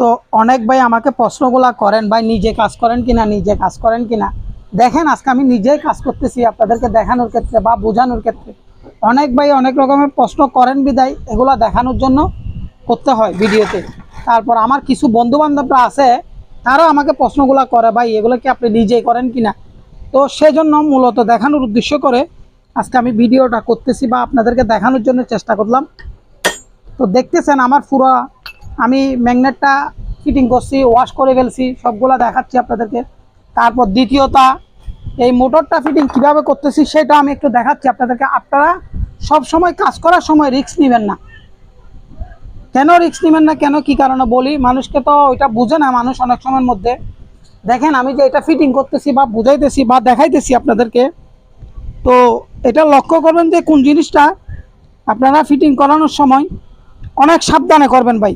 তো অনেক ভাই আমাকে প্রশ্নগুলা করেন, ভাই নিজে কাজ করেন কিনা, নিজে কাজ করেন কিনা। দেখেন, আজকে আমি নিজেই কাজ করতেছি আপনাদেরকে দেখানোর ক্ষেত্রে বা বোঝানোর ক্ষেত্রে। অনেক ভাই অনেক রকমের প্রশ্ন করেন বিদায়, এগুলা দেখানোর জন্য করতে হয় ভিডিওতে। তারপর আমার কিছু বন্ধু বান্ধবরা আছে, তারাও আমাকে প্রশ্নগুলা করে, ভাই এগুলো কি আপনি নিজেই করেন কিনা? তো সেজন্য মূলত দেখানোর উদ্দেশ্য করে আজকে আমি ভিডিওটা করতেছি বা আপনাদেরকে দেখানোর জন্য চেষ্টা করলাম। তো দেখতেছেন আমার পুরো আমি ম্যাগনেটটা ফিটিং করছি ওয়াশ করে ফেলছি, সবগুলা দেখাচ্ছি আপনাদেরকে। তারপর দ্বিতীয়তা, এই মোটরটা ফিটিং কীভাবে করতেছি সেটা আমি একটু দেখাচ্ছি আপনাদেরকে। আপনারা সব সময় কাজ করার সময় রিস্ক নেবেন না। কেন রিস্ক নেবেন না, কেন কি কারণে বলি? মানুষকে তো ওইটা বুঝে না মানুষ অনেক সময়ের মধ্যে। দেখেন, আমি যে এটা ফিটিং করতেছি বা বুঝাইতেছি বা দেখাইতেছি আপনাদেরকে, তো এটা লক্ষ্য করবেন যে কোন জিনিসটা আপনারা ফিটিং করানোর সময় অনেক সাবধানে করবেন ভাই।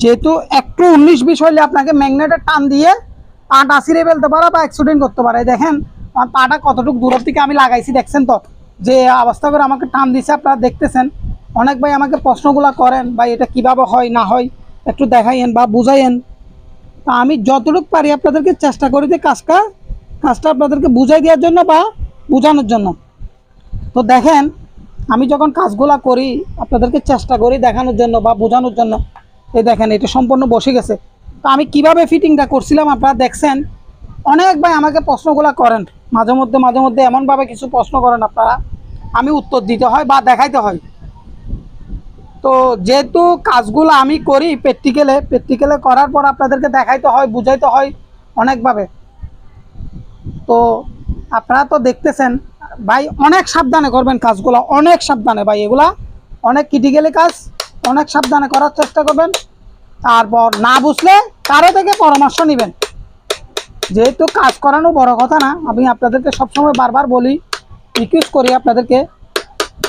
যেহেতু একটু উনিশ বিশ হইলে আপনাকে ম্যাগনেটের টান দিয়ে পাটা ছিঁড়ে ফেলতে পারে বা অ্যাক্সিডেন্ট করতে পারে। দেখেন, আমার পাটা কতটুকু দূরের থেকে আমি লাগাইছি, দেখছেন তো? যে অবস্থা করে আমাকে টান দিছে, আপনারা দেখতেছেন। অনেক ভাই আমাকে প্রশ্নগুলো করেন, ভাই, এটা কীভাবে হয়, না হয়? একটু দেখাইয়েন বা বুঝাইয়েন। তা আমি যতটুকু পারি আপনাদেরকে চেষ্টা করি যে কাজটা কাজটা আপনাদেরকে বুঝাই দেওয়ার জন্য বা বোঝানোর জন্য। তো দেখেন, আমি যখন কাজগুলা করি, আপনাদেরকে চেষ্টা করি দেখানোর জন্য বা বোঝানোর জন্য। এই দেখেন, এটা সম্পূর্ণ বসে গেছে। তো আমি কীভাবে ফিটিংটা করছিলাম আপনারা দেখছেন? অনেক ভাই আমাকে প্রশ্নগুলো করেন। মাঝে মধ্যে মাঝে মধ্যে এমনভাবে কিছু প্রশ্ন করেন আপনারা। আমি উত্তর দিতে হয় বা দেখাইতে হয়। তো যেহেতু কাজগুলো আমি করি প্র্যাকটিক্যালে প্র্যাকটিক্যালে করার পর আপনাদেরকে দেখাইতে হয়, বুঝাইতে হয় অনেকভাবে। তো আপনারা তো দেখতেছেন, ভাই অনেক সাবধানে করবেন কাজগুলো, অনেক সাবধানে ভাই এগুলা। অনেক ক্রিটিক্যালি কাজ অনেক সাবধানে করার চেষ্টা করবেন। তারপর না বুঝলে কারও থেকে পরামর্শ নেবেন। যেহেতু কাজ করানো বড় কথা না, আমি আপনাদেরকে সবসময় বারবার বলি রিকোয়েস্ট করি আপনাদেরকে।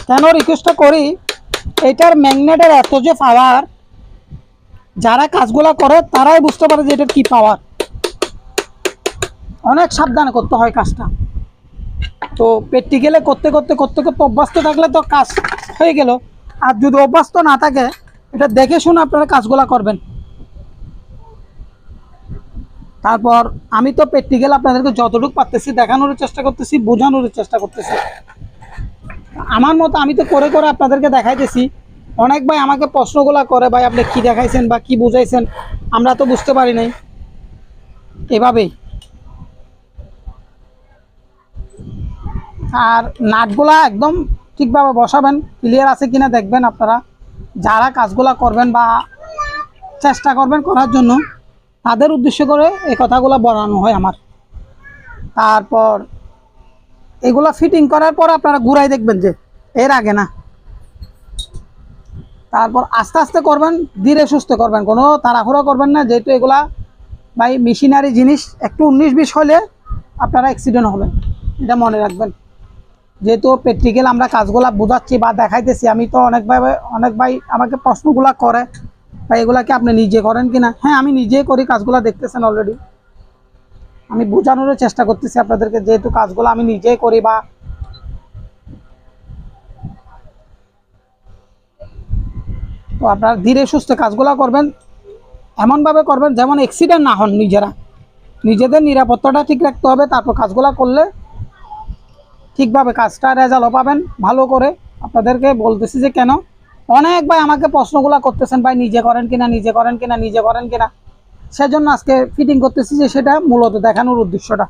কেন রিকোয়েস্টটা করি? এটার ম্যাগনেটের এত যে পাওয়ার যারা কাজগুলো করে তারাই বুঝতে পারে যে এটার কি পাওয়ার অনেক সাবধানে করতে হয় কাজটা। তো প্র্যাকটিক্যালে করতে করতে করতে করতে অভ্যস্ত থাকলে তো কাজ হয়ে গেল। আর যদি অভ্যস্ত না থাকে, এটা দেখে শুনে আপনারা কাজগুলো করবেন। তারপর আমি তো প্র্যাকটিক্যাল আপনাদেরকে যতটুকু পারতেছি দেখানোর চেষ্টা করতেছি বোঝানোর চেষ্টা করতেছি। আমার মতো আমি তো করে করে আপনাদেরকে দেখাইতেছি। অনেক ভাই আমাকে প্রশ্নগুলা করে, ভাই, আপনি কি দেখাইছেন বা কি বুঝাইছেন? আমরা তো বুঝতে পারি নাই। এভাবেই। আর নাটগুলা একদম ঠিকভাবে বসাবেন ক্লিয়ার আছে কিনা দেখবেন আপনারা। যারা কাজগুলা করবেন বা চেষ্টা করবেন করার জন্য, তাদের উদ্দেশ্য করে এই কথাগুলো বলানো হয় আমার। তারপর এগুলা ফিটিং করার পর আপনারা ঘুরাই দেখবেন যে এর আগে না। তারপর আস্তে আস্তে করবেন, ধীরে সুস্থ করবেন, কোনো তাড়াহুড়ো করবেন না। যেহেতু এগুলা ভাই মেশিনারি জিনিস, একটু উনিশ বিশ হলে আপনারা অ্যাক্সিডেন্ট হবেন। এটা মনে রাখবেন। যেহেতু প্র্যাকটিক্যাল আমরা কাজগুলা বোঝাচ্ছি বা দেখাইতেছি, আমি তো অনেকভাবে অনেক ভাই আমাকে প্রশ্নগুলা করে বা এগুলা কি আপনি নিজে করেন কি না হ্যাঁ আমি নিজেই করি কাজগুলা, দেখতেছেন অলরেডি আমি বোঝানোর চেষ্টা করতেছি আপনাদেরকে, যেহেতু কাজগুলো আমি নিজেই করি বা তো আপনারা ধীরে সুস্থে কাজগুলো করবেন, এমনভাবে করবেন যেমন অ্যাক্সিডেন্ট না হন নিজেরা। নিজেদের নিরাপত্তাটা ঠিক রাখতে হবে, তারপর কাজগুলো করলে ঠিকভাবে কাজটা রেজাল্টও পাবেন, ভালো করে। আপনাদেরকে বলতেছি যে কেন? অনেক ভাই আমাকে প্রশ্নগুলো করতেছেন, ভাই নিজে করেন কিনা, নিজে করেন কিনা, নিজে করেন কিনা? সেজন্য আজকে ফিটিং করতেছি যে সেটা মূলত দেখানোর উদ্দেশ্যটা।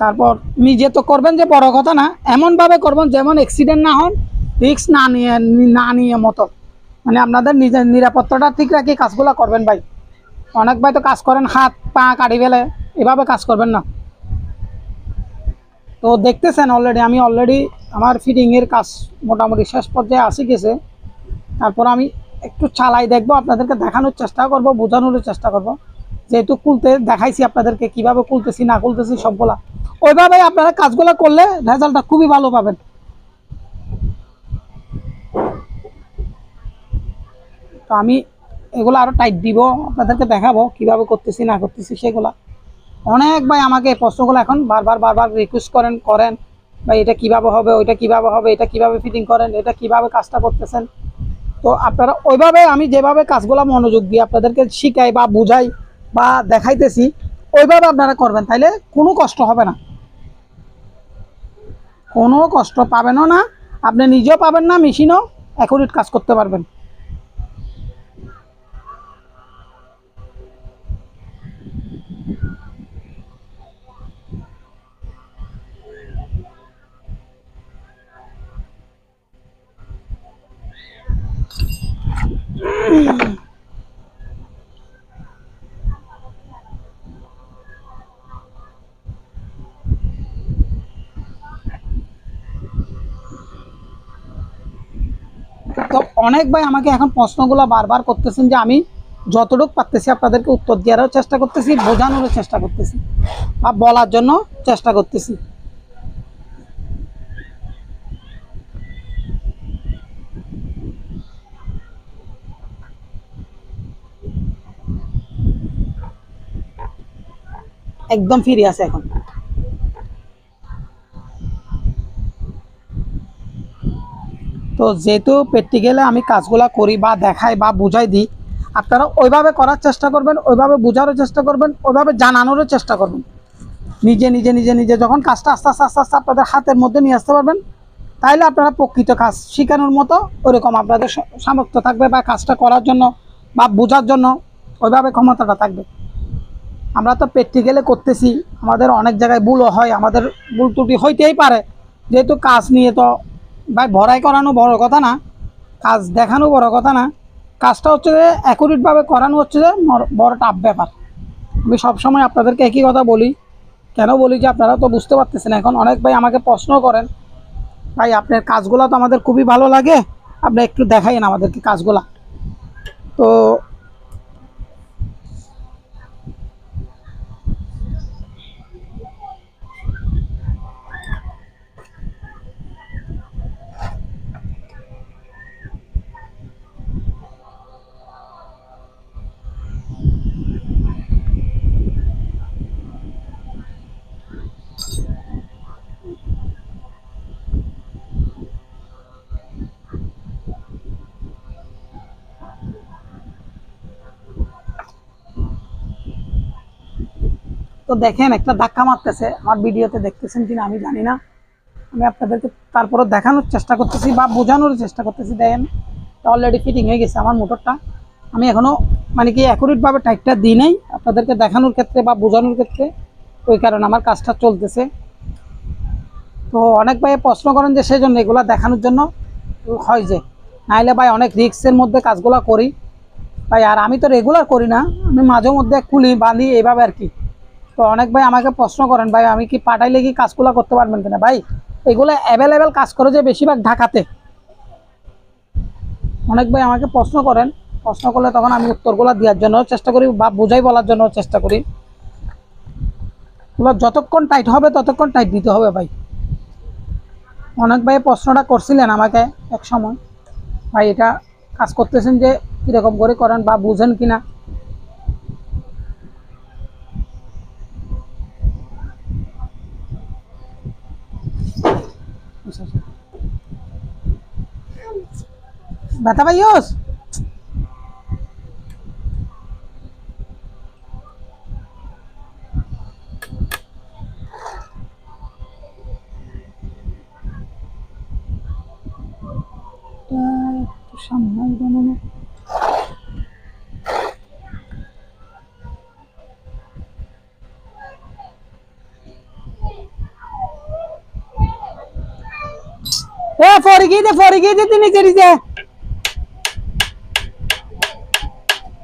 তারপর, নিজে তো করবেন যে বড় কথা না, এমনভাবে করবেন যেমন অ্যাক্সিডেন্ট না হন রিক্স না নিয়ে না নিয়ে মতো। মানে আপনাদের নিজের নিরাপত্তাটা ঠিক রাখি কাজগুলো করবেন ভাই। অনেক ভাই তো কাজ করেন, হাত, পা কাটি ফেলে, এভাবে কাজ করবেন না। তো দেখতেছেন অলরেডি আমি অলরেডি আমার ফিটিংয়ের কাজ মোটামুটি শেষ পর্যায়ে আসি গেছে। তারপর আমি একটু চালাই দেখব, আপনাদেরকে দেখানোর চেষ্টা করব, বোঝানোর চেষ্টা করব। যেহেতু খুলতে, দেখাইছি আপনাদেরকে কীভাবে খুলতেছি, না খুলতেছি সবগুলা। ওইভাবে আপনারা কাজগুলো করলে রেজাল্টটা খুবই ভালো পাবেন। তো আমি এগুলো আরও টাইট দিব, আপনাদেরকে দেখাবো কীভাবে করতেছি, না করতেছি সেগুলা। অনেক ভাই আমাকে প্রশ্নগুলো এখন বারবার বারবার রিকোয়েস্ট করেন করেন বা এটা কীভাবে হবে, ওইটা কীভাবে হবে, এটা কীভাবে ফিটিং করেন, এটা কীভাবে কাজটা করতেছেন। তো আপনারা ওইভাবে আমি যেভাবে কাজগুলো মনোযোগ দিয়ে আপনাদেরকে শিখাই বা বুঝাই বা দেখাইতেছি, ওইভাবে আপনারা করবেন, তাইলে কোনো কষ্ট হবে না। কোনো কষ্ট পাবেনও না, আপনি নিজেও পাবেন না, মেশিনও অ্যাকুরেট কাজ করতে পারবেন। তো অনেক ভাই আমাকে এখন প্রশ্নগুলো বারবার করতেছেন যে আমি যতটুকু পারতেছি আপনাদেরকে উত্তর দেওয়ারও চেষ্টা করতেছি, বোঝানোরও চেষ্টা করতেছি বা বলার জন্য চেষ্টা করতেছি। একদম ফ্রি আছে এখন। তো যেহেতু প্র্যাকটিক্যালে আমি কাজগুলা করি বা দেখাই বা বুঝাই দিই, আপনারা ওইভাবে করার চেষ্টা করবেন, ওইভাবে বোঝারও চেষ্টা করবেন, ওইভাবে জানানোরও চেষ্টা করবেন। নিজে নিজে নিজে নিজে যখন কাজটা আস্তে আস্তে আস্তে আস্তে আপনাদের হাতের মধ্যে নিয়ে আসতে পারবেন, তাইলে আপনারা প্রকৃত কাজ শেখানোর মতো ওরকম আপনাদের সামর্থ্য থাকবে বা কাজটা করার জন্য বা বোঝার জন্য ওইভাবে ক্ষমতাটা থাকবে। আমরা তো প্র্যাকটিক্যালে করতেছি। আমাদের অনেক জায়গায় ভুলও হয়, আমাদের ভুল ত্রুটি হইতেই পারে। যেহেতু কাজ নিয়ে তো ভাই ভরাই করানো বড় কথা না, কাজ দেখানো বড় কথা না। কাজটা হচ্ছে যে অ্যাকুরেটভাবে করানো হচ্ছে যে বড় টাফ ব্যাপার। আমি সবসময় আপনাদেরকে একই কথা বলি। কেন বলি যে আপনারা তো বুঝতে পারতেছেন এখন অনেক ভাই আমাকে প্রশ্ন করেন, ভাই, আপনার কাজগুলো তো আমাদের খুবই ভালো লাগে। আপনি একটু দেখাইন আমাদেরকে কাজগুলা। তো তো দেখেন, একটা ধাক্কা মারতেছে। আমার ভিডিওতে দেখতেছেন কিনা আমি জানি না। আমি আপনাদেরকে তারপরে দেখানোর চেষ্টা করতেছি বা বোঝানোর চেষ্টা করতেছি। দেখেন অলরেডি ফিটিং হয়ে গেছে আমার মোটরটা। আমি এখনও মানে কি অ্যাকুরেটভাবে টাইটটা দিই নাই। আপনাদেরকে দেখানোর ক্ষেত্রে বা বোঝানোর ক্ষেত্রে ওই কারণে আমার কাজটা চলতেছে। তো অনেক ভাই প্রশ্ন করেন যে সেই জন্য এগুলা দেখানোর জন্য হয় যে, নাইলে ভাই অনেক রিক্সের মধ্যে কাজগুলো করি। ভাই, আর আমি তো রেগুলার করি না। আমি মাঝে মধ্যে খুলি বাঁধি এইভাবে আর কি। তো অনেক ভাই আমাকে প্রশ্ন করেন, ভাই, আমি কি পাঠাইলে কি কাজগুলো করতে পারবেন কিনা? ভাই, এগুলো অ্যাভেলেবেল কাজ করে যে বেশিরভাগ ঢাকাতে। অনেক ভাই আমাকে প্রশ্ন করেন, প্রশ্ন করলে তখন আমি উত্তরগুলো দেওয়ার জন্য চেষ্টা করি বা বোঝাই বলার জন্য চেষ্টা করি। যতক্ষণ টাইট হবে, ততক্ষণ টাইট দিতে হবে ভাই। অনেক ভাই প্রশ্নটা করছিলেন আমাকে এক সময়। ভাই, এটা কাজ করতেছেন যে কীরকম করে করেন বা বুঝেন কিনা। ব্যথা পাইওস கீதை போற கீதை திணி சரிசே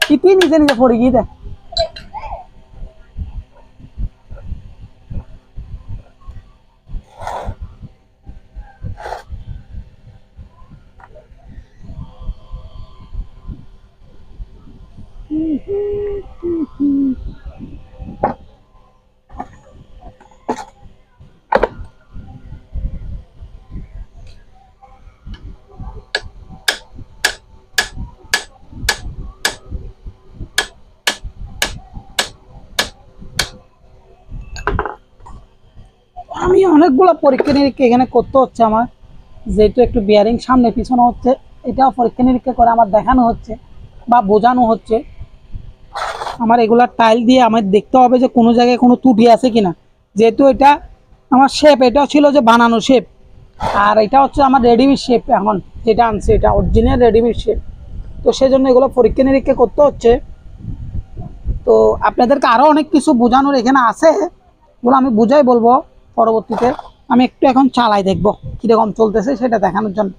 கிட்டி நீ சரிசே போற கீதை পরীক্ষা নিরীক্ষা এখানে করতে হচ্ছে আমার। যেহেতু একটু বিয়ারিং সামনে পিছনে হচ্ছে, এটাও পরীক্ষা নিরীক্ষা করে আমার দেখানো হচ্ছে বা বোঝানো হচ্ছে। আমার এগুলা টাইল দিয়ে আমার দেখতে হবে যে কোনো জায়গায় কোনো ত্রুটি আছে কিনা। যেহেতু এটা আমার শেপ এটাও ছিল যে বানানো শেপ আর এটা হচ্ছে আমার রেডিমেড শেপ এখন, যেটা আনছে, এটা অরিজিনাল রেডিমেড শেপ তো সেজন্য এগুলো পরীক্ষা নিরীক্ষা করতে হচ্ছে। তো আপনাদেরকে আরও অনেক কিছু বোঝানোর এখানে আছে ওগুলো আমি বুঝাই বলব পরবর্তীতে। আমি একটু এখন চালাই দেখব কীরকম চলতেছে সেটা দেখানোর জন্য।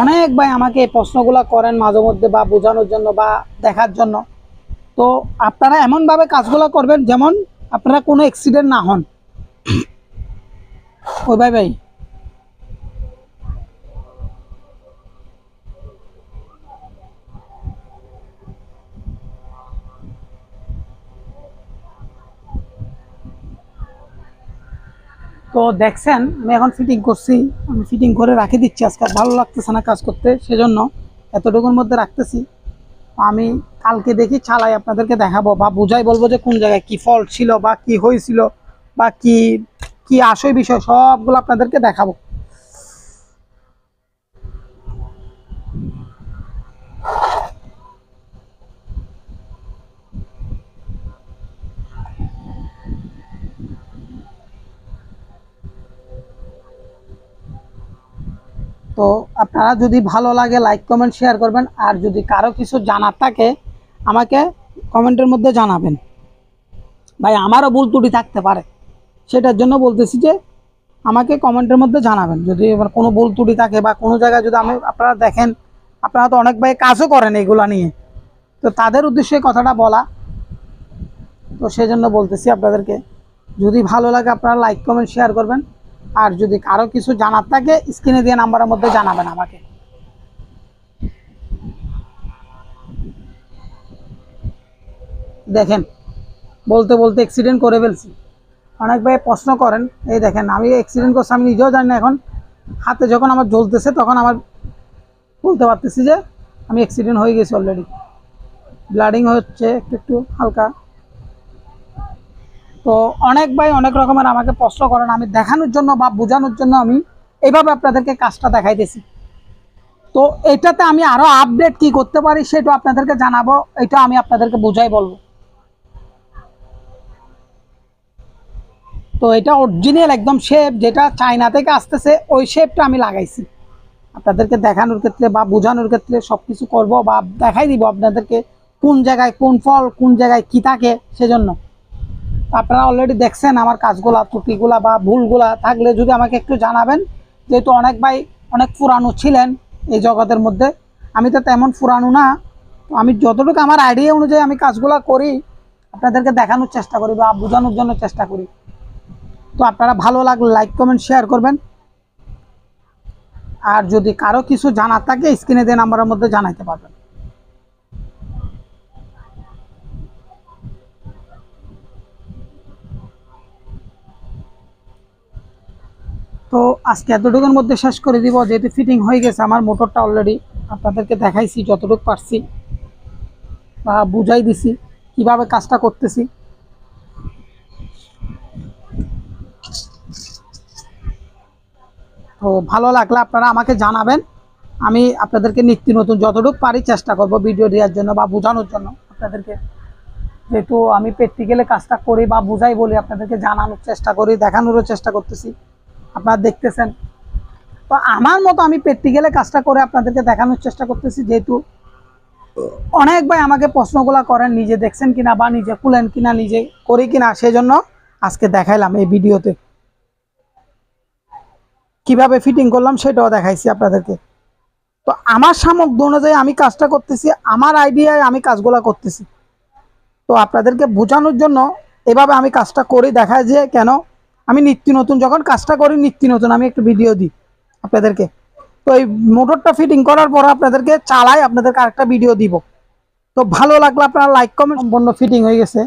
অনেক ভাই আমাকে প্রশ্নগুলো করেন মাঝে মধ্যে বা বোঝানোর জন্য বা দেখার জন্য। তো আপনারা এমনভাবে কাজগুলো করবেন যেমন আপনারা কোনো অ্যাক্সিডেন্ট না হন। ওই ভাই ভাই তো দেখছেন, আমি এখন ফিটিং করছি, আমি ফিটিং করে রাখে দিচ্ছি। আজকে ভালো লাগতেছে না কাজ করতে, সেজন্য এতটুকুর মধ্যে রাখতেছি। আমি কালকে দেখি চালাই আপনাদেরকে দেখাবো বা বুঝাই বলব যে কোন জায়গায় কি ফল্ট ছিল বা কি হয়েছিল বা কি কি আসই বিষয়, সবগুলো আপনাদেরকে দেখাবো। তো আপনারা যদি ভালো লাগে লাইক কমেন্ট শেয়ার করবেন। আর যদি কারও কিছু জানার থাকে, আমাকে কমেন্টের মধ্যে জানাবেন। ভাই, আমারও ভুল ত্রুটি থাকতে পারে। সেটার জন্য বলতেছি যে, আমাকে কমেন্টের মধ্যে জানাবেন। যদি কোনো ভুল ত্রুটি থাকে বা কোনো জায়গায় যদি আমি আপনারা দেখেন, আপনারা তো অনেক ভাই কাজও করেন এগুলা নিয়ে। তো তাদের উদ্দেশ্যে কথাটা বলা। তো সেই জন্য বলতেছি আপনাদেরকে, যদি ভালো লাগে আপনারা লাইক কমেন্ট শেয়ার করবেন। আর যদি কারও কিছু জানার থাকে স্ক্রিনে দিয়ে নাম্বারের মধ্যে জানাবেন আমাকে। দেখেন, বলতে বলতে অ্যাক্সিডেন্ট করে ফেলছি। অনেক ভাই প্রশ্ন করেন, এই দেখেন, আমি অ্যাক্সিডেন্ট করছি, আমি নিজেও জানি না এখন। হাতে যখন আমার জ্বলতেছে, তখন আমার বলতে পারতেছি যে, আমি অ্যাক্সিডেন্ট হয়ে গেছি অলরেডি ব্লাডিং হচ্ছে, একটু একটু হালকা। তো অনেক ভাই অনেক রকমের আমাকে প্রশ্ন করেন, আমি দেখানোর জন্য বা বোঝানোর জন্য আমি এইভাবে আপনাদেরকে কাজটা দেখাইতেছি। তো এটাতে আমি আরও আপডেট কি করতে পারি সেটা আপনাদেরকে জানাব, এটা আমি আপনাদেরকে বোঝাই বলব। তো এটা অরিজিনাল একদম শেপ যেটা চায়না থেকে আসতেছে, ওই শেপটা আমি লাগাইছি। আপনাদেরকে দেখানোর ক্ষেত্রে বা বোঝানোর ক্ষেত্রে সব কিছু করব বা দেখাই দিব আপনাদেরকে কোন জায়গায় কোন ফল, কোন জায়গায় কি থাকে সেজন্য। আপনারা অলরেডি দেখছেন আমার কাজগুলা, ত্রুটিগুলা বা ভুলগুলা থাকলে যদি আমাকে একটু জানাবেন। যেহেতু অনেক ভাই অনেক পুরানো ছিলেন এই জগতের মধ্যে, আমি তো তেমন পুরানো না। তো আমি যতটুকু আমার আইডিয়া অনুযায়ী আমি কাজগুলা করি, আপনাদেরকে দেখানোর চেষ্টা করি বা বোঝানোর জন্য চেষ্টা করি। তো আপনারা ভালো লাগলে লাইক কমেন্ট শেয়ার করবেন। আর যদি কারও কিছু জানার থাকে স্ক্রিনে দিয়ে নাম্বারের মধ্যে জানাইতে পারবেন। তো আজকে এতটুকুর মধ্যে শেষ করে দিব। যেহেতু ফিটিং হয়ে গেছে, আমার মোটরটা অলরেডি আপনাদেরকে দেখাইছি, যতটুকু পারছি বা বুঝাই দিছি, কীভাবে কাজটা করতেছি। তো ভালো লাগলে আপনারা আমাকে জানাবেন। আমি আপনাদেরকে নিত্য নতুন যতটুকু পারি চেষ্টা করব ভিডিও দেওয়ার জন্য বা বোঝানোর জন্য আপনাদেরকে। যেহেতু আমি প্র্যাকটিক্যালে কাজটা করি বা বুঝাই বলি, আপনাদেরকে জানানোর চেষ্টা করি, দেখানোরও চেষ্টা করতেছি। আপনারা দেখতেছেন। তো আমার মতো আমি প্র্যাকটিক্যালে কাজটা করে আপনাদেরকে দেখানোর চেষ্টা করতেছি, যেহেতু অনেক ভাই আমাকে প্রশ্নগুলো করেন, নিজে দেখছেন কিনা বা নিজে খুলেন কিনা, নিজে করি কিনা, সেজন্য আজকে দেখাইলাম এই ভিডিওতে। কীভাবে ফিটিং করলাম সেটাও দেখাইছি আপনাদেরকে। তো আমার সামগ্রী অনুযায়ী আমি কাজটা করতেছি, আমার আইডিয়ায় আমি কাজগুলো করতেছি। তো আপনাদেরকে বোঝানোর জন্য এভাবে আমি কাজটা করি, দেখায় যে কেন আমি নিত্য নতুন, যখন কাজটা করি নিত্য নতুন, আমি একটু ভিডিও দিই আপনাদেরকে। তো এই মোটরটা ফিটিং করার পর আপনাদেরকে চালাই আপনাদেরকে আরেকটা ভিডিও দিব। তো ভালো লাগলে আপনারা লাইক কমেন্ট সম্পূর্ণ ফিটিং হয়ে গেছে।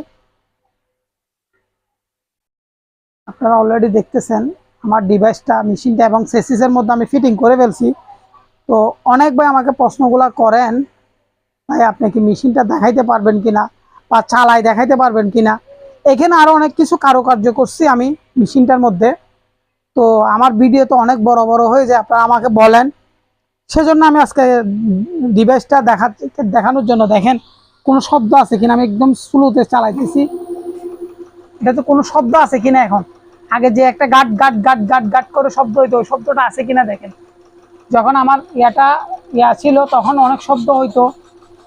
আপনারা অলরেডি দেখতেছেন আমার ডিভাইসটা মেশিনটা এবং সেসিসের মধ্যে আমি ফিটিং করে ফেলছি। তো অনেক ভাই আমাকে প্রশ্নগুলা করেন, ভাই আপনি কি মেশিনটা দেখাইতে পারবেন কিনা বা চালাই দেখাইতে পারবেন কিনা? এখানে আরও অনেক কিছু কারুকার্য করছি আমি মেশিনটার মধ্যে। তো আমার ভিডিও তো অনেক বড় বড় হয়ে যায়, আপনারা আমাকে বলেন। সেজন্য আমি আজকে ডিভাইসটা দেখা দেখানোর জন্য দেখেন, কোনো শব্দ আছে কিনা? আমি একদম স্লোতে চালাইতেছি। এটা তো কোনো শব্দ আছে কিনা এখন? আগে যে একটা গাট গাট গাট গাট গাট করে শব্দ হইতো, ওই শব্দটা আছে কিনা দেখেন। যখন আমার ইয়াটা, ইয়া ছিল, তখন অনেক শব্দ হইতো।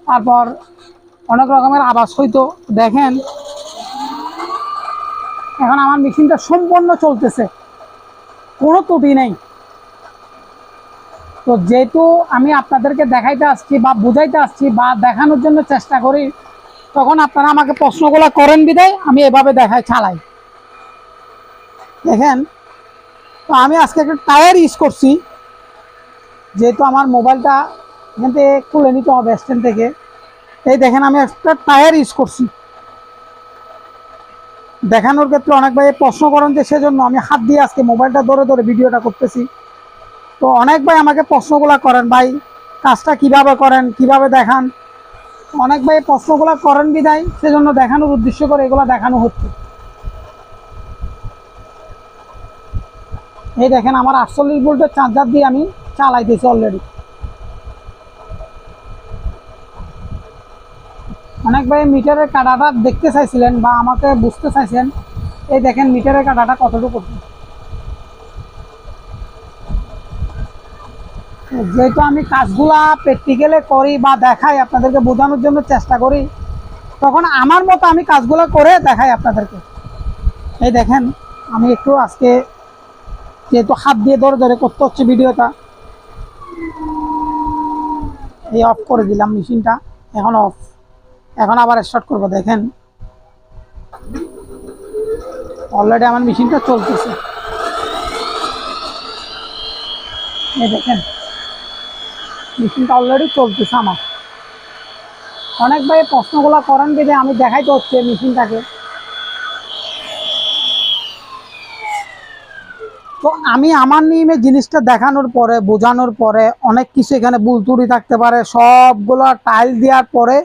তারপর অনেক রকমের আওয়াজ হইতো। দেখেন এখন আমার মেশিনটা সম্পূর্ণ চলতেছে। কোনো ত্রুটি নেই। তো যেহেতু আমি আপনাদেরকে দেখাইতে আসছি বা বুঝাইতে আসছি বা দেখানোর জন্য চেষ্টা করি, তখন আপনারা আমাকে প্রশ্নগুলো করেন বিদায় আমি এভাবে দেখাই, চালাই। দেখেন, তো আমি আজকে একটা টায়ার ইউজ করছি। যেহেতু আমার মোবাইলটা এখান থেকে খুলে নিতে হবে স্ট্যান্ড থেকে। এই দেখেন, আমি একটা টায়ার ইউজ করছি। দেখানোর ক্ষেত্রে অনেক ভাই প্রশ্ন করেন যে সেজন্য আমি হাত দিয়ে আজকে মোবাইলটা ধরে ধরে ভিডিওটা করতেছি। তো অনেক ভাই আমাকে প্রশ্নগুলা করেন, ভাই, কাজটা কীভাবে করেন? কীভাবে দেখান? অনেক ভাই প্রশ্নগুলা করেন বিদায় সেজন্য দেখানোর উদ্দেশ্য করে এগুলা দেখানো হচ্ছে। এই দেখেন, আমার আটচল্লিশ ভোল্টের চার্জার দিয়ে আমি চালাইতেছি অলরেডি অনেক ভাই মিটারের কাটাটা দেখতে চাইছিলেন বা আমাকে বুঝতে চাইছেন। এই দেখেন মিটারের কাটাটা কতটুকু। যেহেতু আমি কাজগুলা প্র্যাকটিক্যালে করি বা দেখাই আপনাদেরকে বোঝানোর জন্য চেষ্টা করি, তখন আমার মতো আমি কাজগুলো করে দেখাই আপনাদেরকে। এই দেখেন, আমি একটু আজকে যেহেতু হাত দিয়ে ধরে ধরে করতে হচ্ছে ভিডিওটা, এই অফ করে দিলাম মেশিনটা এখন অফ এখন আবার স্টার্ট করব, দেখেন। অলরেডি আমার মেশিনটা চলতেছে। দেখেন মেশিনটা অলরেডি চলতেছে আমার। অনেক ভাই প্রশ্নগুলো করেন বেঁধে আমি দেখাইতে হচ্ছে মেশিনটাকে তো আমি আমার নিয়মে জিনিসটা দেখানোর পরে, বোঝানোর পরে, অনেক কিছু এখানে ভুল থাকতে পারে, সবগুলো টাইল দেওয়ার পরে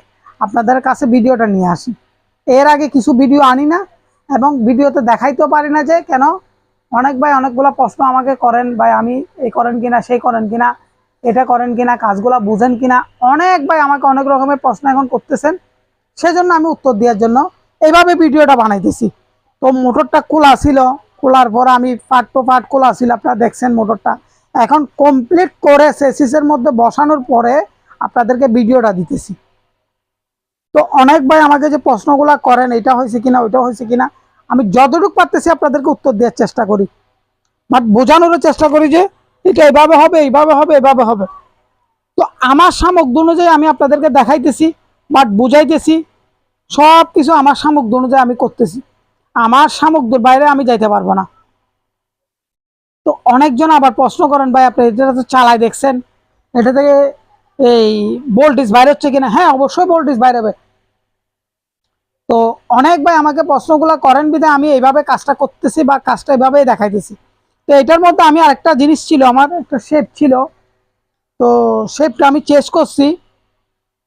আপনাদের কাছে ভিডিওটা নিয়ে আসি। এর আগে কিছু ভিডিও আনি না এবং ভিডিওতে দেখাইতেও পারি না যে কেন অনেক ভাই অনেকগুলো প্রশ্ন আমাকে করেন, ভাই, আমি এই করেন কিনা সেই করেন কিনা, এটা করেন কিনা, কাজগুলো বুঝেন কিনা? অনেক ভাই আমাকে অনেক রকমের প্রশ্ন এখন করতেছেন, সেজন্য আমি উত্তর দেওয়ার জন্য এইভাবে ভিডিওটা বানাইতেছি। তো মোটরটা খোলা ছিল, খোলার পর আমি পার্ট টু পার্ট খোলা ছিল, আপনারা দেখছেন মোটরটা। এখন কমপ্লিট করে সেসিসের মধ্যে বসানোর পরে আপনাদেরকে ভিডিওটা দিতেছি। তো অনেক ভাই আমাকে যে প্রশ্নগুলো করেন, এটা হয়েছে কিনা, ওইটা হয়েছে কিনা, আমি যতটুকু পারতেছি আপনাদেরকে উত্তর দেওয়ার চেষ্টা করি। বাট বোঝানোরও চেষ্টা করি যে এটা এইভাবে হবে এইভাবে হবে এইভাবে হবে। তো আমার সামগ্রী অনুযায়ী আমি আপনাদেরকে দেখাইতেছি, বাট বুঝাইতেছি, সব কিছু আমার সামগ্রী অনুযায়ী আমি করতেছি। আমার সামগ্রীর বাইরে আমি যাইতে পারব না। তো অনেকজন আবার প্রশ্ন করেন, ভাই, আপনি এটা তো চালাই দেখছেন, এটা থেকে এই ভোল্টেজ বাইরে হচ্ছে কিনা? হ্যাঁ অবশ্যই ভোল্টেজ বাইরে হবে। তো অনেক ভাই আমাকে প্রশ্নগুলো করেন বিধে আমি এইভাবে কাজটা করতেছি বা কাজটা এইভাবেই দেখাইতেছি। তো এটার মধ্যে আমি আরেকটা জিনিস ছিল, আমার একটা শেপ ছিল। তো শেপটা আমি চেস করছি।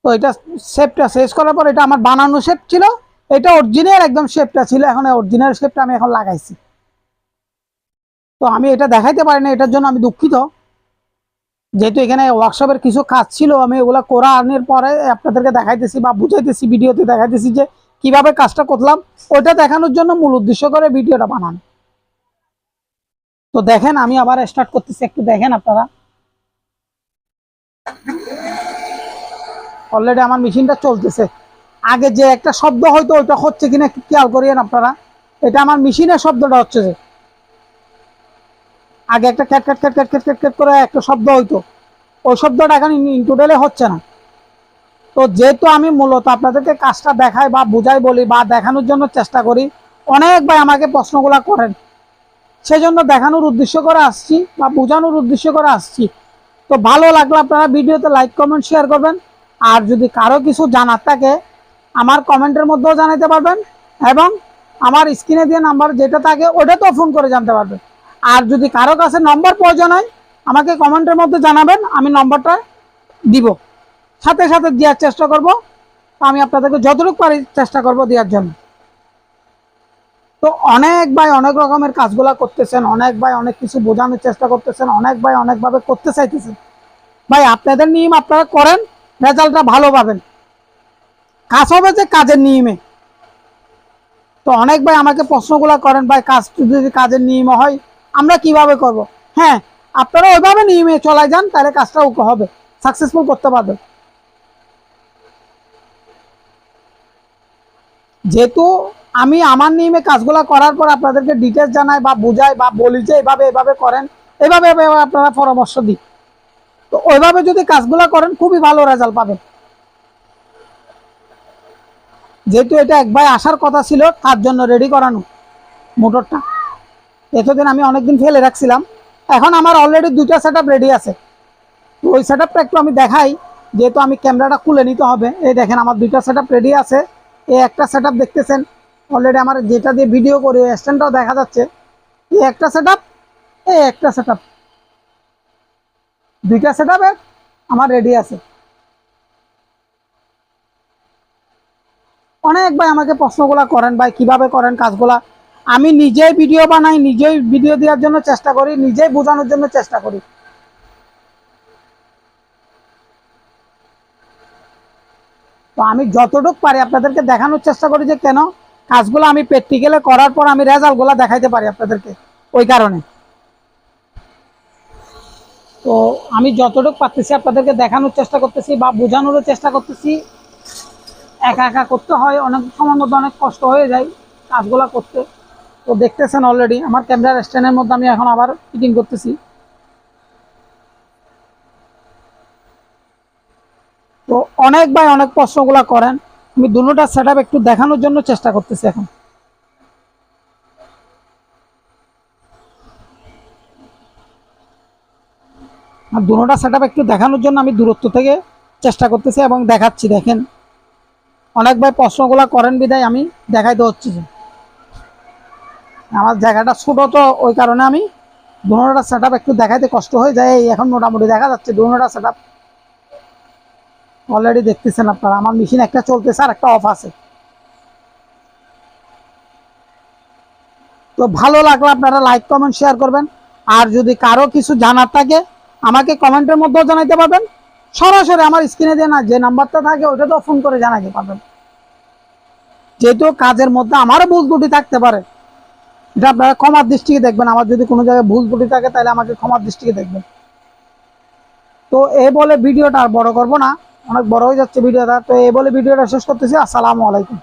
তো এটা শেপটা শেষ করার পর এটা আমার বানানো শেপ ছিল। এটা অরিজিনাল একদম শেপটা ছিল, এখন অরিজিনাল শেপটা আমি এখন লাগাইছি। তো আমি এটা দেখাইতে পারি না, এটার জন্য আমি দুঃখিত। যেহেতু এখানে ওয়ার্কশপের কিছু কাজ ছিল, আমি ওগুলো করা আনার পরে আপনাদেরকে দেখাইতেছি বা বুঝাইতেছি, ভিডিওতে দেখাইতেছি যে কীভাবে কাজটা করলাম। ওইটা দেখানোর জন্য মূল উদ্দেশ্য করে ভিডিওটা বানান। তো দেখেন, আমি আবার স্টার্ট করতেছি, একটু দেখেন আপনারা। অলরেডি আমার মেশিনটা চলতেছে। আগে যে একটা শব্দ হয়তো ওইটা হচ্ছে কিনা খেয়াল করিয়েন আপনারা। এটা আমার মেশিনের শব্দটা হচ্ছে যে আগে একটা cat cat cat cat cat cat করে একটা শব্দ হইতো। ওই শব্দটা এখন ইনটুডেলে হচ্ছে না। তো যেহেতু আমি মূলত আপনাদেরকে কাজটা দেখাই বা বুঝাই বলি বা দেখানোর জন্য চেষ্টা করি, অনেক ভাই আমাকে প্রশ্নগুলো করেন। সেজন্য দেখানোর উদ্দেশ্য করে আসছি বা বোঝানোর উদ্দেশ্য করে আসছি। তো ভালো লাগলে আপনারা ভিডিওতে লাইক, কমেন্ট শেয়ার করবেন। আর যদি কারও কিছু জানার থাকে, আমার কমেন্টের মধ্যেও জানাতে পারবেন এবং আমার স্ক্রিনে দিয়ে নাম্বার যেটা থাকে, ওটাতেও ফোন করে জানতে পারবেন। আর যদি কারও কাছে নম্বর প্রয়োজন হয়, আমাকে কমেন্টের মধ্যে জানাবেন, আমি নম্বরটা দিব। সাথে সাথে দেওয়ার চেষ্টা করব। আমি আপনাদেরকে যতটুকু পারি চেষ্টা করব দেওয়ার জন্য। তো অনেক ভাই অনেক রকমের কাজগুলা করতেছেন, অনেক ভাই অনেক কিছু বোঝানোর চেষ্টা করতেছেন, অনেক ভাই অনেকভাবে করতে চাইতেছেন। ভাই, আপনাদের নিয়ম আপনারা করেন, রেজাল্টটা ভালো পাবেন। কাজ হবে যে কাজের নিয়মে। তো অনেক ভাই আমাকে প্রশ্নগুলো করেন, ভাই, কাজ যদি কাজের নিয়ম হয় আমরা কীভাবে করব? হ্যাঁ আপনারা ওইভাবে নিয়মে চলে যান, তাহলে কাজটা হবে। সাকসেসফুল করতে পারবেন যেহেতু আমি আমার নিয়মে কাজগুলো করার পর আপনাদেরকে ডিটেলস জানাই বা বুঝাই বা বলি যে এভাবে এভাবে করেন, এভাবে আপনারা পরামর্শ দিই তো ওইভাবে যদি কাজগুলো করেন, খুবই ভালো রেজাল্ট পাবেন। যেহেতু এটা এক ভাই আসার কথা ছিল, তার জন্য রেডি করানো মোটরটা। এতদিন আমি অনেকদিন ফেলে রাখছিলাম। এখন আমার অলরেডি দুইটা সেট রেডি আছে। তো ওই সেট একটু আমি দেখাই, যেহেতু আমি ক্যামেরাটা খুলে নিতে হবে। এই দেখেন আমার দুইটা সেট রেডি আছে। এই একটা সেট দেখতেছেন অলরেডি আমার যেটা দিয়ে ভিডিও করি স্ট্যান্ডটাও দেখা যাচ্ছে। এই একটা সেট এই একটা সেট দুইটা সেট আমার রেডি আছে। অনেক ভাই আমাকে প্রশ্নগুলা করেন ভাই, কীভাবে করেন কাজগুলা? আমি নিজেই ভিডিও বানাই, নিজেই ভিডিও দেওয়ার জন্য চেষ্টা করি, নিজেই বোঝানোর জন্য চেষ্টা করি। তো আমি যতটুকু পারি আপনাদেরকে দেখানোর চেষ্টা করি যে কেন কাজগুলো আমি প্র্যাকটিক্যালে করার পর আমি রেজাল্টগুলো দেখাইতে পারি আপনাদেরকে ওই কারণে। তো আমি যতটুকু পারতেছি আপনাদেরকে দেখানোর চেষ্টা করতেছি বা বোঝানোরও চেষ্টা করতেছি। একা একা করতে হয়, অনেক সময় মধ্যে অনেক কষ্ট হয়ে যায় কাজগুলো করতে। তো দেখতেছেন অলরেডি আমার ক্যামেরার স্ট্যান্ডের মধ্যে আমি এখন আবার ফিটিং করতেছি। তো অনেক অনেক প্রশ্নগুলো করেন, আমি দুটোটা সেট একটু দেখানোর জন্য চেষ্টা করতেছি এখন। আর দুটোটা সেট একটু দেখানোর জন্য আমি দূরত্ব থেকে চেষ্টা করতেছি এবং দেখাচ্ছি, দেখেন। অনেক ভাই প্রশ্নগুলো করেন বিদায় আমি দেখাইতে হচ্ছে। আমার জায়গাটা ছোট তো, ওই কারণে আমি দুটোটা সেট একটু দেখাইতে কষ্ট হয়ে যায়। এখন মোটামুটি দেখা যাচ্ছে দুটোটা সেট অলরেডি দেখতেছেন আপনারা, আমার মেশিন একটা চলতেছে আর একটা অফ আছে। তো ভালো লাগলে আপনারা লাইক কমেন্ট শেয়ার করবেন। আর যদি কারও কিছু জানার থাকে, আমাকে কমেন্টের মধ্যেও জানাইতে পারবেন। সরাসরি আমার স্ক্রিনে দিয়ে না, যে নাম্বারটা থাকে ওটা তো ফোন করে জানাইতে পারবেন। যেহেতু কাজের মধ্যে আমারও ভুল ত্রুটি থাকতে পারে। এটা আপনারা ক্ষমার দৃষ্টিকে দেখবেন, আমার যদি কোনো জায়গায় ভুল ত্রুটি থাকে, তাহলে আমাকে ক্ষমার দৃষ্টিকে দেখবেন। তো এ বলে ভিডিওটা আর বড় করব না, অনেক বড় হয়ে যাচ্ছে ভিডিওটা। তো এ বলে ভিডিওটা শেষ করতেছি, আসসালামু আলাইকুম।